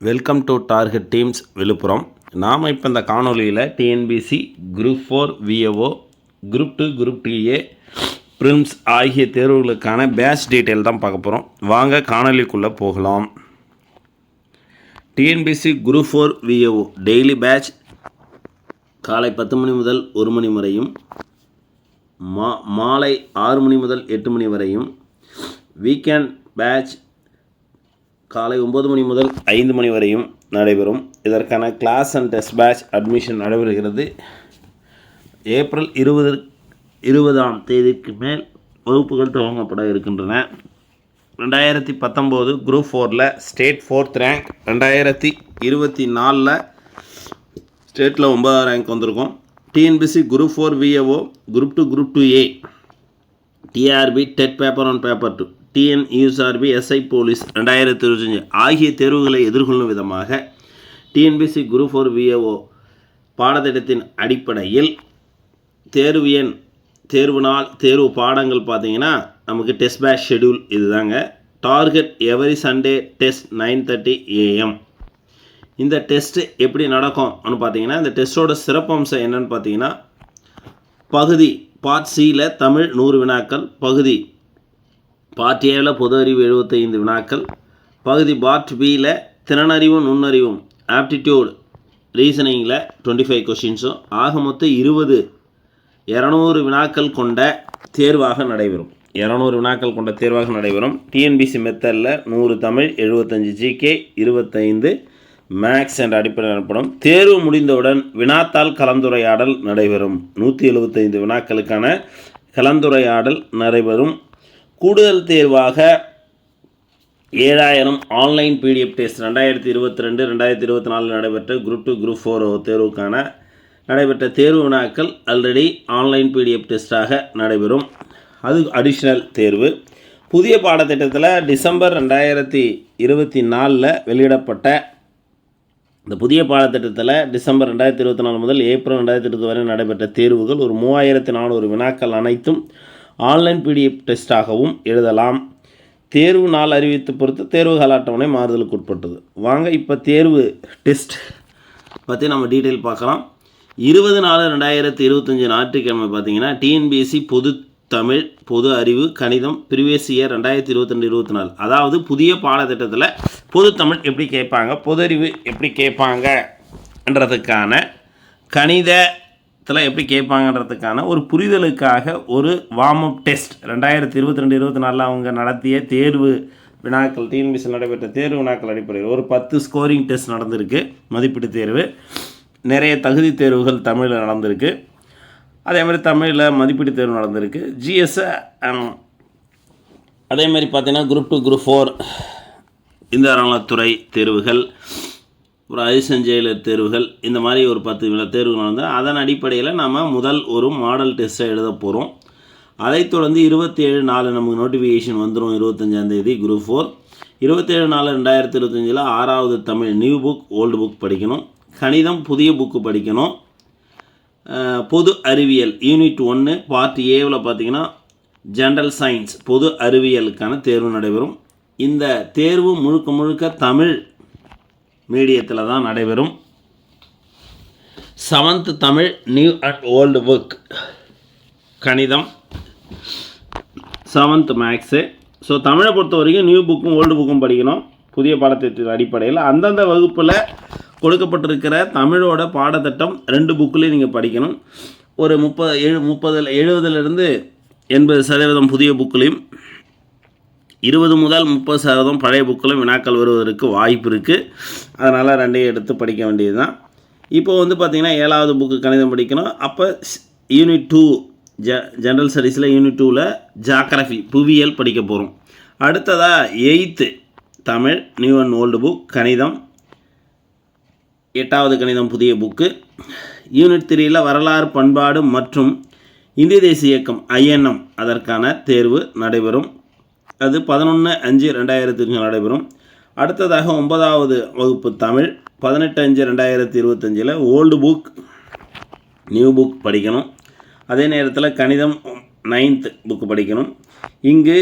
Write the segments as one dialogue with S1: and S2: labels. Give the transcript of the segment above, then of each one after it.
S1: Welcome to Target Teams Villupuram. நாம் இப்போ இந்த காணொலியில் TNPSC group four VAO group two group TA prelims ஆகிய தேர்வுகளுக்கான பேட்ச் டீட்டெயில் தான் பார்க்க போகிறோம் வாங்க காணொலிக்குள்ளே போகலாம். TNPSC group four VAO daily batch காலை பத்து மணி முதல் ஒரு மணி வரையும் மா மாலை ஆறு மணி முதல் எட்டு மணி வரையும் வீக்கெண்ட் பேட்ச் காலை ஒம்பது மணி முதல் ஐந்து மணி வரையும் நடைபெறும். இதற்கான class and test batch admission நடைபெறுகிறது. ஏப்ரல் இருபது இருபதாம் தேதிக்கு மேல் வகுப்புகள் துவங்கப்பட இருக்கின்றன. ரெண்டாயிரத்தி பத்தொம்போது குரூப் ஃபோரில் ஸ்டேட் ஃபோர்த் ரேங்க் ரெண்டாயிரத்தி இருபத்தி நாலில் ஸ்டேட்டில் ஒன்பதாம் ரேங்க் வந்திருக்கும். TNPSC group four VAO group two group two A TRB TET paper one paper two TNUSRB SI police ரெண்டாயிரத்தி இருபத்தஞ்சி ஆகிய தேர்வுகளை எதிர்கொள்ளும் விதமாக டிஎன்பிசி குரூப் ஃபோர் விஏஓ பாடத்திட்டத்தின் அடிப்படையில் தேர்வு எண் தேர்வு நாள் தேர்வு பாடங்கள் பார்த்தீங்கன்னா நமக்கு டெஸ்ட் பேட்ச் ஷெடியூல் இதுதாங்க. Target every Sunday test nine thirty AM இந்த டெஸ்ட்டு எப்படி நடக்கும்னு பார்த்தீங்கன்னா இந்த டெஸ்ட்டோட சிறப்பம்சம் என்னன்னு பார்த்தீங்கன்னா பகுதி பார்ட் சியில் தமிழ் நூறு வினாக்கள் பகுதி பார்ட் ஏவில் பொது அறிவு எழுபத்தைந்து வினாக்கள். பகுதி பார்ட் பியில் திறனறிவும் நுண்ணறிவும் ஆப்டிடியூட் ரீசனிங்கில் டுவெண்ட்டி ஃபைவ் கொஷின்ஸும் ஆக மொத்தம் இருபது இரநூறு வினாக்கள் கொண்ட தேர்வாக நடைபெறும். இரநூறு வினாக்கள் கொண்ட தேர்வாக நடைபெறும். டிஎன்பிசி மெத்தடில் நூறு தமிழ் எழுபத்தஞ்சு ஜிகே இருபத்தைந்து மேக்ஸ் என்ற அடிப்படையில் எனப்படும் தேர்வு முடிந்தவுடன் வினாத்தால் கலந்துரையாடல் நடைபெறும். நூற்றி எழுபத்தைந்து வினாக்களுக்கான கலந்துரையாடல் நடைபெறும். கூடுதல் தேர்வாக ஏழாயிரம் ஆன்லைன் பிடிஎஃப் டெஸ்ட் ரெண்டாயிரத்தி இருபத்தி ரெண்டு ரெண்டாயிரத்தி இருபத்தி நாலில் நடைபெற்ற குரூப் டூ குரூப் ஃபோர் தேர்வுக்கான நடைபெற்ற தேர்வு வினாக்கள் ஆல்ரெடி ஆன்லைன் பிடிஎஃப் டெஸ்ட்டாக நடைபெறும். அது அடிஷ்னல் தேர்வு. புதிய பாடத்திட்டத்தில் டிசம்பர் ரெண்டாயிரத்தி இருபத்தி நாலில் வெளியிடப்பட்ட இந்த புதிய பாடத்திட்டத்தில் டிசம்பர் ரெண்டாயிரத்தி இருபத்தி நாலு முதல் ஏப்ரல் ரெண்டாயிரத்தி இருபது வரை நடைபெற்ற தேர்வுகள் ஒரு மூவாயிரத்தி நானூறு வினாக்கள் அனைத்தும் ஆன்லைன் பிடிஎஃப் டெஸ்ட்டாகவும் எழுதலாம். தேர்வு நாள் அறிவித்து பொறுத்து தேர்வு கால அட்டவணை மாறுதலுக்கு உட்பட்டது. வாங்க இப்போ தேர்வு டெஸ்ட் பற்றி நம்ம டீட்டெயில் பார்க்கலாம். இருபது நாலு ரெண்டாயிரத்தி இருபத்தஞ்சி ஞாயிற்றுக்கிழமை பார்த்தீங்கன்னா டிஎன்பிஎஸ்சி பொது தமிழ் பொது அறிவு கணிதம் ப்ரீவியஸ் இயர் ரெண்டாயிரத்தி இருபத்தி ரெண்டு இருபத்தி நாலு. அதாவது புதிய பாடத்திட்டத்தில் பொது தமிழ் எப்படி கேட்பாங்க பொது அறிவு எப்படி கேட்பாங்கன்றதுக்கான கணித கணிதத்தில் எப்படி கேட்பாங்கன்றதுக்கான ஒரு புரிதலுக்காக ஒரு வார்ம் அப் டெஸ்ட் ரெண்டாயிரத்தி இருபத்தி ரெண்டு இருபத்தி நாலில் அவங்க நடத்திய தேர்வு வினாக்கள் டிஎன்பிசியில் நடைபெற்ற தேர்வு வினாக்கள் அடிப்படையில் ஒரு பத்து ஸ்கோரிங் டெஸ்ட் நடந்திருக்கு மதிப்பீட்டு தேர்வு. நிறைய தகுதி தேர்வுகள் தமிழில் நடந்திருக்கு. அதே மாதிரி தமிழில் மதிப்பீட்டு தேர்வு நடந்திருக்கு. ஜிஎஸ்ஸை um, அதே மாதிரி பார்த்தீங்கன்னா குரூப் டூ குரூப் ஃபோர் இந்த அறநிலைத்துறை தேர்வுகள். ஒரு அதிசஞ்செயலர் தேர்வுகள் இந்த மாதிரி ஒரு பத்து தேர்வுகள் நடந்து அதன் அடிப்படையில் நம்ம முதல் ஒரு மாடல் டெஸ்ட்டை எழுத போகிறோம் அதைத் தொடர்ந்து இருபத்தி ஏழு நாலு நமக்கு நோட்டிஃபிகேஷன் வந்துடும் இருபத்தஞ்சாந்தேதி குரூப் ஃபோர் இருபத்தேழு நாலு ரெண்டாயிரத்தி இருபத்தஞ்சில் ஆறாவது Tamil new book old book படிக்கணும். கணிதம் புதிய புக்கு படிக்கணும். பொது அறிவியல் யூனிட் ஒன்று பார்ட் ஏவில் பார்த்தீங்கன்னா ஜென்ரல் சயின்ஸ் பொது அறிவியலுக்கான தேர்வு நடைபெறும். இந்த தேர்வு முழுக்க முழுக்க தமிழ் மீடியத்தில் தான் நடைபெறும். Seventh Tamil new and old book கணிதம். செவன்த் மேக்ஸு ஸோ தமிழை பொறுத்த வரைக்கும் நியூ புக்கும் ஓல்டு புக்கும் படிக்கணும். புதிய பாடத்திட்டத்தின் அடிப்படையில் அந்தந்த வகுப்பில் கொடுக்கப்பட்டிருக்கிற தமிழோட பாடத்திட்டம் ரெண்டு புக்குலேயும் நீங்கள் படிக்கணும். ஒரு முப்பது எழு முப்பதில் எழுபதுலேருந்து எண்பது சதவீதம் புதிய புக்குலையும் இருபது முதல் முப்பது சதவீதம் பழைய புக்கிலும் வினாக்கள் வருவதற்கு வாய்ப்பு இருக்குது அதனால் ரெண்டையும் எடுத்து படிக்க வேண்டியது தான் இப்போ வந்து பார்த்திங்கன்னா ஏழாவது புக்கு கணிதம் படிக்கணும். அப்போ யூனிட் டூ ஜ ஜென்ரல் ஸ்டடீஸில் யூனிட் டூவில் ஜாக்ரஃபி புவியியல் படிக்க போகிறோம் அடுத்ததாக eighth Tamil new and old book கணிதம். எட்டாவது கணிதம் புதிய புக்கு. யூனிட் த்ரீயில் வரலாறு பண்பாடு மற்றும் இந்திய தேசிய இயக்கம் ஐஎன்எம் அதற்கான தேர்வு நடைபெறும். அது பதினொன்று அஞ்சு ரெண்டாயிரத்துக்கு நடைபெறும். அடுத்ததாக ஒன்பதாவது வகுப்பு தமிழ் பதினெட்டு அஞ்சு ரெண்டாயிரத்தி இருபத்தஞ்சில் ஓல்டு புக் நியூ புக் படிக்கணும். அதே நேரத்தில் கணிதம் நைன்த் புக்கு படிக்கணும். இங்கு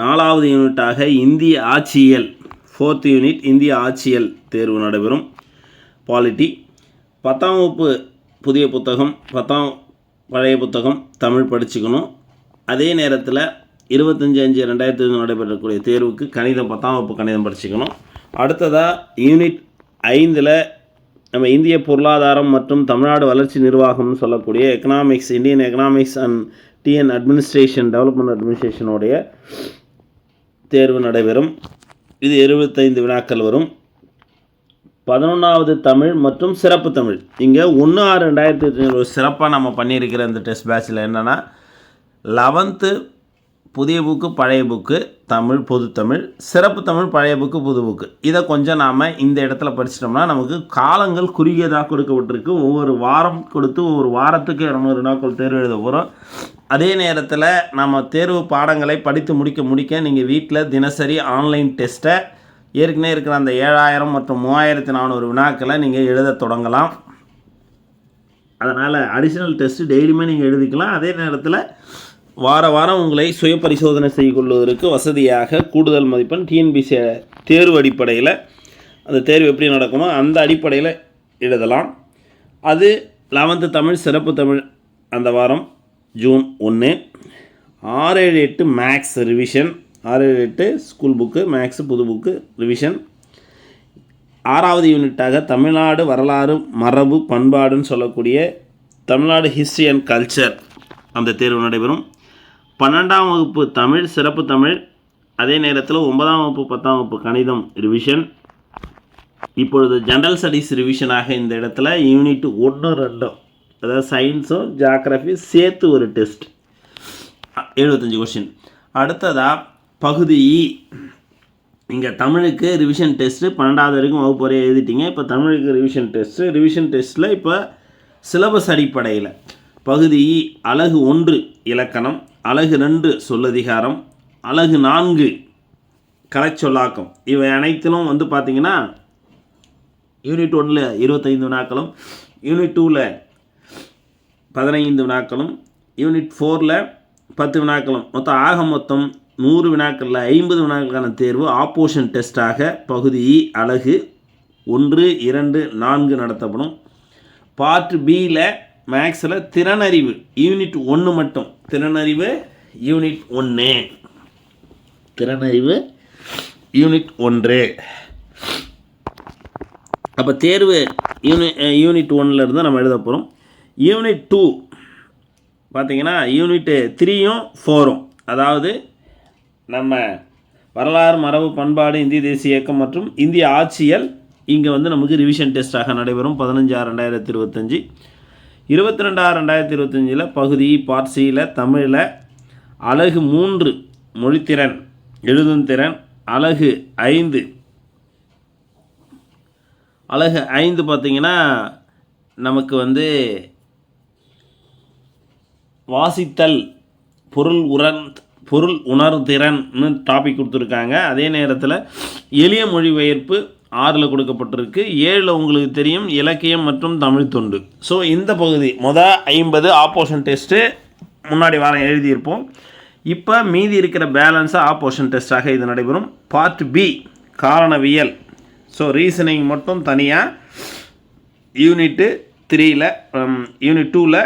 S1: நாலாவது யூனிட்டாக இந்திய ஆட்சியியல் ஃபோர்த் யூனிட் இந்திய ஆட்சியல் தேர்வு நடைபெறும். பாலிட்டி பத்தாம் வகுப்பு புதிய புத்தகம் பத்தாம் பழைய புத்தகம் தமிழ் படிச்சுக்கணும். அதே நேரத்தில் இருபத்தஞ்சி அஞ்சு ரெண்டாயிரத்தி இருபது நடைபெறக்கூடிய தேர்வுக்கு கணிதம் பத்தாம் வகுப்பு கணிதம் படிச்சுக்கணும். அடுத்ததாக யூனிட் ஐந்தில் நம்ம இந்திய பொருளாதாரம் மற்றும் தமிழ்நாடு வளர்ச்சி நிர்வாகம்னு சொல்லக்கூடிய economics Indian economics and TN administration development அட்மினிஸ்ட்ரேஷனுடைய தேர்வு நடைபெறும். இது இருபத்தைந்து வினாக்கள் வரும். பதினொன்றாவது தமிழ் மற்றும் சிறப்பு தமிழ். இங்கே ஒன்று ஆறு ரெண்டாயிரத்தி ஒரு சிறப்பாக நம்ம பண்ணியிருக்கிற இந்த டெஸ்ட் பேட்சில் என்னென்னா லெவன்த்து புதிய புக்கு பழைய புக்கு தமிழ் பொது தமிழ் சிறப்பு தமிழ் பழைய புக்கு புது புக்கு. இதை கொஞ்சம் நாம் இந்த இடத்துல படிச்சிட்டோம்னா நமக்கு காலங்கள் குறுகியதாக கொடுக்கப்பட்டிருக்கு. ஒவ்வொரு வாரம் கொடுத்து ஒவ்வொரு வாரத்துக்கு இரநூறு நாட்கள் தேர்வு எழுத போகிறோம் அதே நேரத்தில் நம்ம தேர்வு பாடங்களை படித்து முடிக்க முடிக்க நீங்கள் வீட்டில் தினசரி ஆன்லைன் டெஸ்ட்டை ஏற்கனவே இருக்கிற அந்த ஏழாயிரம் மற்றும் மூவாயிரத்தி நானூறு வினாக்களை நீங்கள் எழுத தொடங்கலாம். அதனால் அடிஷ்னல் டெஸ்ட்டு டெய்லியுமே நீங்கள் எழுதிக்கலாம். அதே நேரத்தில் வார வாரம் உங்களை சுய பரிசோதனை செய்து கொள்வதற்கு வசதியாக கூடுதல் மதிப்பெண் டிஎன்பிசி தேர்வு அடிப்படையில் அந்த தேர்வு எப்படி நடக்குமோ அந்த அடிப்படையில் எழுதலாம். அது லெவன்த்து தமிழ் சிறப்பு தமிழ் அந்த வாரம் ஜூன் ஒன்று ஆறு ஏழு எட்டு மேக்ஸ் ரிவிஷன் ஆறு ஏழு எட்டு ஸ்கூல் புக்கு மேக்ஸு புது புக்கு ரிவிஷன் ஆறாவது யூனிட்டாக தமிழ்நாடு வரலாறு மரபு பண்பாடுன்னு சொல்லக்கூடிய தமிழ்நாடு ஹிஸ்ட்ரி அண்ட் கல்ச்சர் அந்த தேர்வு நடைபெறும். பன்னெண்டாம் வகுப்பு தமிழ் சிறப்பு தமிழ் அதே நேரத்தில் ஒன்பதாம் வகுப்பு பத்தாம் வகுப்பு கணிதம் ரிவிஷன் இப்பொழுது ஜென்ரல் ஸ்டடீஸ் ரிவிஷனாக இந்த இடத்துல யூனிட் ஒன்று ரெண்டும் அதாவது சயின்ஸும் ஜாகிரஃபி சேர்த்து ஒரு டெஸ்ட் எழுபத்தஞ்சி கொஷின் அடுத்ததாக பகுதி e. இ இங்கே தமிழுக்கு ரிவிஷன் டெஸ்ட்டு பன்னெண்டாவது வரைக்கும் வகுப்பு வரையும் எழுதிட்டீங்க. இப்போ தமிழுக்கு ரிவிஷன் டெஸ்ட்டு ரிவிஷன் டெஸ்ட்டில் இப்போ சிலபஸ் அடிப்படையில் பகுதி e, இ அழகு ஒன்று இலக்கணம். அழகு ரெண்டு சொல்லதிகாரம் அழகு நான்கு கலைச்சொல்லாக்கம் இவை அனைத்திலும் வந்து பார்த்திங்கன்னா யூனிட் ஒன்றில் இருபத்தைந்து வினாக்களும் யூனிட் டூவில் பதினைந்து வினாக்களும் யூனிட் ஃபோரில் பத்து வினாக்களும். மொத்தம் ஆக மொத்தம் நூறு வினாக்களில் ஐம்பது வினாக்களுக்கான தேர்வு ஆப்போஷன் டெஸ்ட்டாக பகுதி e, அழகு ஒன்று இரண்டு நான்கு நடத்தப்படும். பார்ட் பியில் மேக்ஸில் திறனறிவு யூனிட் ஒன்று மட்டும். திறனறிவு யூனிட் ஒன்று திறனறிவு யூனிட் ஒன்று. அப்போ தேர்வு யூனி யூனிட் ஒன்னில் நம்ம எழுத போகிறோம் யூனிட் டூ பார்த்தீங்கன்னா யூனிட்டு த்ரீயும் ஃபோரும். அதாவது நம்ம வரலாறு மரபு பண்பாடு இந்திய தேசிய இயக்கம் மற்றும் இந்திய ஆட்சியல் இங்கே வந்து நமக்கு ரிவிஷன் டெஸ்ட்டாக நடைபெறும். பதினஞ்சு ஆறு ரெண்டாயிரத்தி இருபத்தஞ்சி. இருபத்தி ரெண்டாறு ரெண்டாயிரத்தி இருபத்தஞ்சில் பகுதி பார்சியில் தமிழில் அழகு மூன்று மொழித்திறன் எழுதும் திறன் அழகு ஐந்து. அழகு ஐந்து பார்த்திங்கன்னா நமக்கு வந்து வாசித்தல் பொருள் உரன் பொருள் உணர்திறன்னு டாபிக் கொடுத்துருக்காங்க. அதே நேரத்தில் எளிய மொழிபெயர்ப்பு ஆறில் கொடுக்கப்பட்டிருக்கு. ஏழில் உங்களுக்கு தெரியும் இலக்கியம் மற்றும் தமிழ் தொண்டு. ஸோ இந்த பகுதி மொதல் ஐம்பது ஆப்போஷன் டெஸ்ட்டு முன்னாடி வாரம் எழுதியிருப்போம். இப்போ மீதி இருக்கிற பேலன்ஸாக ஆப்போஷன் டெஸ்ட்டாக இது நடைபெறும். பார்ட் பி காரணவியல். ஸோ ரீசனிங் மட்டும் தனியாக யூனிட்டு த்ரீயில் யூனிட் டூவில்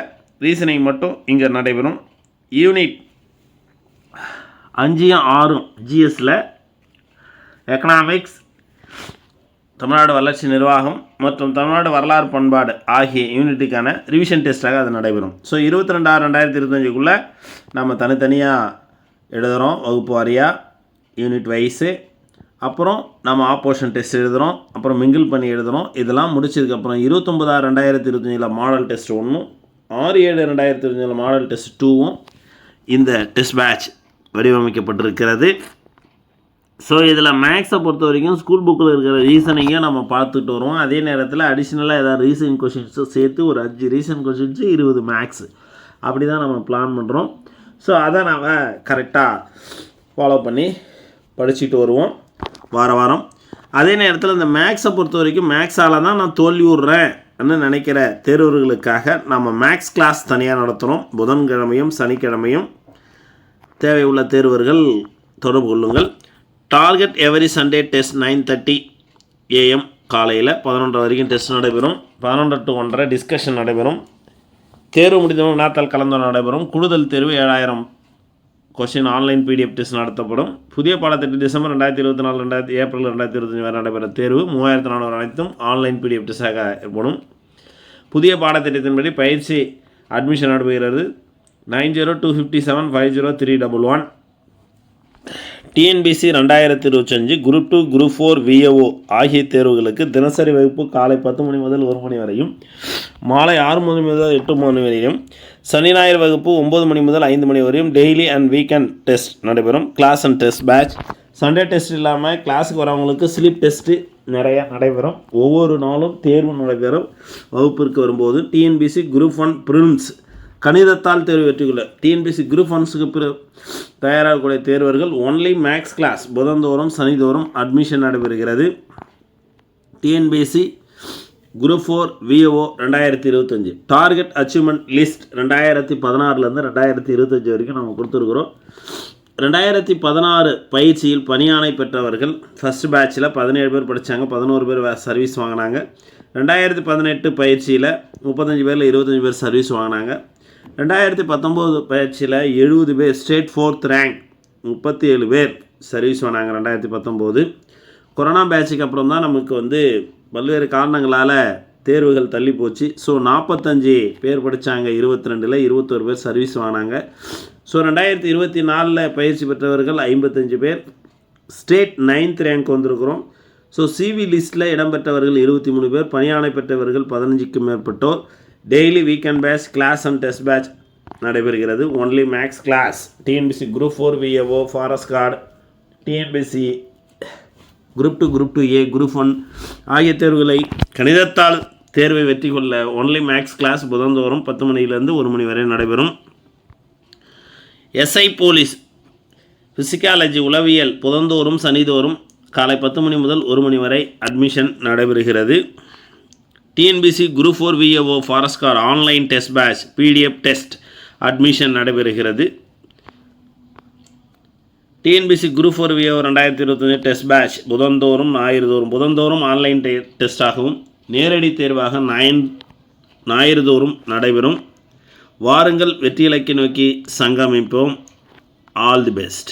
S1: ரீசனிங் மட்டும் இங்கே நடைபெறும். யூனிட் அஞ்சும் ஆறும் ஜிஎஸ்சில் எக்கனாமிக்ஸ் தமிழ்நாடு வளர்ச்சி நிர்வாகம் மற்றும் தமிழ்நாடு வரலாறு பண்பாடு ஆகிய யூனிட்டுக்கான ரிவிஷன் டெஸ்ட்டாக அது நடைபெறும். ஸோ இருபத்தி ரெண்டாயிரம் ரெண்டாயிரத்தி இருபத்தஞ்சுக்குள்ளே நம்ம தனித்தனியாக எழுதுகிறோம் வகுப்பு வாரியாக யூனிட் வைஸு அப்புறம் நம்ம ஆப்போஷன் டெஸ்ட் எழுதுகிறோம் அப்புறம் மிங்கிள் பண்ணி எழுதுகிறோம் இதெல்லாம் முடிச்சதுக்கப்புறம் இருபத்தொம்பதாறு ரெண்டாயிரத்தி இருபத்தஞ்சில் மாடல் டெஸ்ட் ஒன்றும் ஆறு ஏழு ரெண்டாயிரத்தி இருபத்தஞ்சில் மாடல் டெஸ்ட் டூவும் இந்த டெஸ்ட் பேட்ச் வடிவமைக்கப்பட்டிருக்கிறது. ஸோ இதில் மேக்ஸை பொறுத்த வரைக்கும் ஸ்கூல் புக்கில் இருக்கிற ரீசனையும் நம்ம பார்த்துட்டு வருவோம். அதே நேரத்தில் அடிஷ்னலாக ஏதாவது ரீசன் கொஷின்ஸும் சேர்த்து ஒரு அஞ்சு ரீசன் கொஷின்ஸு இருபது மேக்ஸு அப்படி தான் நம்ம பிளான் பண்ணுறோம் ஸோ அதை நாம் கரெக்டாக ஃபாலோ பண்ணி படிச்சுட்டு வருவோம். வார வாரம். அதே நேரத்தில் இந்த மேக்ஸை பொறுத்த வரைக்கும் மேக்ஸால் தான் நான் தோல்வி விட்றேன் நினைக்கிற தேர்வர்களுக்காக நம்ம மேக்ஸ் கிளாஸ் தனியாக நடத்துகிறோம் புதன்கிழமையும் சனிக்கிழமையும் தேவையுள்ள தேர்வர்கள் தொடர்பு கொள்ளுங்கள். Target every Sunday test nine thirty AM காலையில் பதினொன்றரை வரைக்கும் டெஸ்ட் நடைபெறும். பதினொன்று டு ஒன்றரை டிஸ்கஷன் நடைபெறும். தேர்வு முடிந்தவங்க வினாத்தாள் கலந்து நடைபெறும். கூடுதல் தேர்வு ஏழாயிரம் கொஷின் ஆன்லைன் பிடிஎஃப் டெஸ்ட் நடத்தப்படும். புதிய பாடத்திட்டம் டிசம்பர் ரெண்டாயிரத்தி இருபத்தி நாலு ரெண்டாயிரத்தி ஏப்ரல் ரெண்டாயிரத்தி இருபத்தஞ்சு வரை நடைபெற தேர்வு. மூவாயிரத்து நானூறு அனைத்தும் ஆன்லைன் பிடிஎஃப் டெஸ்டாக ஏற்படும் புதிய பாடத்திட்டத்தின்படி பயிற்சி அட்மிஷன் நடைபெறுகிறது. Nine zero two fifty seven five zero three double one. TNPSC ரெண்டாயிரத்தி இருபத்தஞ்சு group two group four VAO ஆகிய தேர்வுகளுக்கு தினசரி வகுப்பு காலை பத்து மணி முதல் ஒரு மணி வரையும் மாலை ஆறு மணி முதல் எட்டு மணி வரையும் சனி ஞாயிறு வகுப்பு ஒம்பது மணி முதல் ஐந்து மணி வரையும் டெய்லி அண்ட் வீக்கெண்ட் டெஸ்ட் நடைபெறும். Class and test batch Sunday test இல்லாமல் கிளாஸுக்கு வரவங்களுக்கு ஸ்லிப் டெஸ்ட்டு நிறையா நடைபெறும். ஒவ்வொரு நாளும் தேர்வு நடைபெறும். வகுப்பிற்கு வரும்போது டிஎன்பிசி குரூப் ஒன் ப்ரிலிம்ஸ் கணிதத்தால் தேர்வு வெற்றிக்குள்ள டிஎன்பிசி குரூப் ஒன்ஸுக்கு பிற தயாராகக்கூடிய தேர்வர்கள் ஒன்லி மேக்ஸ் கிளாஸ் புதந்தோறும் சனிதோறும் அட்மிஷன் நடைபெறுகிறது. டிஎன்பிசி குரூப் ஃபோர் விஓ ரெண்டாயிரத்தி இருபத்தஞ்சி. டார்கெட் அச்சீவ்மெண்ட் லிஸ்ட் ரெண்டாயிரத்தி பதினாறுலேருந்து ரெண்டாயிரத்தி இருபத்தஞ்சி வரைக்கும் நம்ம கொடுத்துருக்குறோம். ரெண்டாயிரத்தி பதினாறு பயிற்சியில் பணியாணை பெற்றவர்கள் ஃபஸ்ட் பேட்சில் பதினேழு பேர் படித்தாங்க பதினோரு பேர் சர்வீஸ் வாங்கினாங்க. ரெண்டாயிரத்தி பதினெட்டு பயிற்சியில் முப்பத்தஞ்சு பேரில் இருபத்தஞ்சி பேர் சர்வீஸ் வாங்கினாங்க. ரெண்டாயிரத்தி பத்தொம்போது பயிற்சியில் எழுபது பேர் ஸ்டேட் ஃபோர்த் ரேங்க் முப்பத்தி ஏழு பேர் சர்வீஸ் வாங்கினாங்க ரெண்டாயிரத்தி பத்தொம்போது. கொரோனா பேட்சுக்கு அப்புறம் தான் நமக்கு வந்து பல்வேறு காரணங்களால் தேர்வுகள் தள்ளி போச்சு. ஸோ நாற்பத்தஞ்சு பேர் படித்தாங்க இருபத்தி ரெண்டில் இருபத்தோரு பேர் சர்வீஸ் வாங்கினாங்க. ஸோ ரெண்டாயிரத்தி இருபத்தி நாலில் பயிற்சி பெற்றவர்கள் ஐம்பத்தஞ்சு பேர். ஸ்டேட் நைன்த் ரேங்க் வந்திருக்கிறோம். ஸோ சிவி லிஸ்ட்டில் இடம்பெற்றவர்கள் இருபத்தி மூணு பேர் பணியாணை பெற்றவர்கள் பதினஞ்சுக்கும் மேற்பட்டோர். Daily weekend batch class and test batch நடைபெறுகிறது. Only maths class TNPSC group four VAO forest guard TNPSC group two group two A group one ஆகிய தேர்வுகளை கணிதத்தால் தேர்வை வெற்றி கொள்ள ஒன்லி மேக்ஸ் கிளாஸ் புதந்தோறும் பத்து மணியிலிருந்து ஒரு மணி வரை நடைபெறும். எஸ்ஐ போலீஸ் ஃபிசிக்காலஜி உளவியல் புதந்தோறும் சனிதோறும் காலை பத்து மணி முதல் ஒரு மணி வரை அட்மிஷன் நடைபெறுகிறது. TNPSC group four VAO ஃபாரஸ்கார் online test batch PDF test admission நடைபெறுகிறது. டிஎன்பிசி குரூப் ஃபோர் விஏஓ ரெண்டாயிரத்தி இருபத்தஞ்சு டெஸ்ட் பேட்ச் புதந்தோறும் ஞாயிறுதோறும் புதந்தோறும் ஆன்லைன் டெ டெஸ்டாகவும் நேரடி தேர்வாக ஞாயின் ஞாயிறுதோறும் நடைபெறும். வாருங்கள் வெற்றி இலக்கை நோக்கி சங்கமிப்போம். All the best